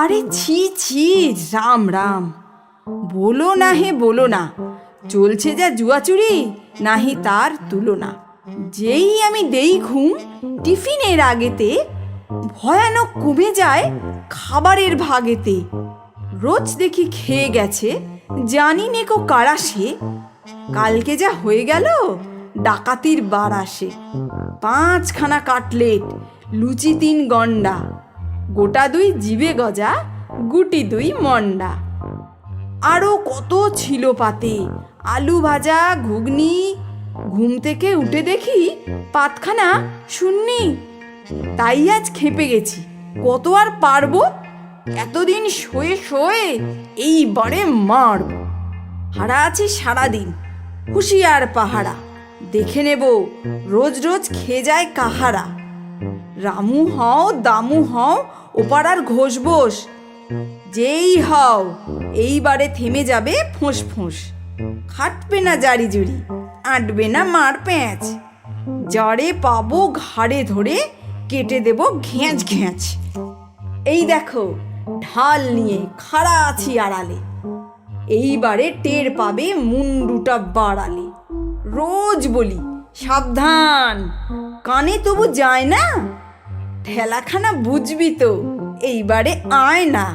আরে ছি ছি, রাম রাম। বলো না হে, বলো না। চলছে যা জুয়াচুরি, নাহি তার তুলনা। যেই আমি দেই ঘুম, টিফিনের আগেতে ভয়ানক কমে যায় খাবারের ভাগেতে। রোজ দেখি খেয়ে গেছে, জানি নেকো কারা সে। কালকে যা হয়ে গেল, ডাকাতির বার আসে। পাঁচখানা কাটলেট, লুচি তিন গন্ডা গোটা দুই জিবে গজা, গুটি দুই মন্ডা। আরও কত ছিল পাতে? আলু ভাজা, ঘুগনি? ঘুম থেকে উঠে দেখি পাতখানা শুননি তাই আজ খেপে গেছি। কত আর পারব? এতদিন শোয়ে শোয়ে এইবারে মারব। হারা আছি সারাদিন, হুঁশিয়ার পাহারা। দেখে নেব রোজ রোজ খেয়ে যায় কাহারা। রামু হও, দামু হও ওপাড়ার ঘোষ বোস। যেই হও, এইবারে থেমে যাবে ফোঁস ফোঁস খাটবে না জারি জুড়ি, আঁটবে না মার প্যাঁচ জ্বরে পাবো ঘাড়ে ধরে, কেটে দেব ঘ্যাঁচ ঘ্যাঁচ এই দেখো, ঢাল নিয়ে খাড়া আছি আড়ালে। এইবারে টের পাবে মুন্ডুটা বাড়ালে। রোজ বলি, সাবধান, কানে তবু যায় না। ঠেলাখানা বুঝবি তো এইবারে আয় না।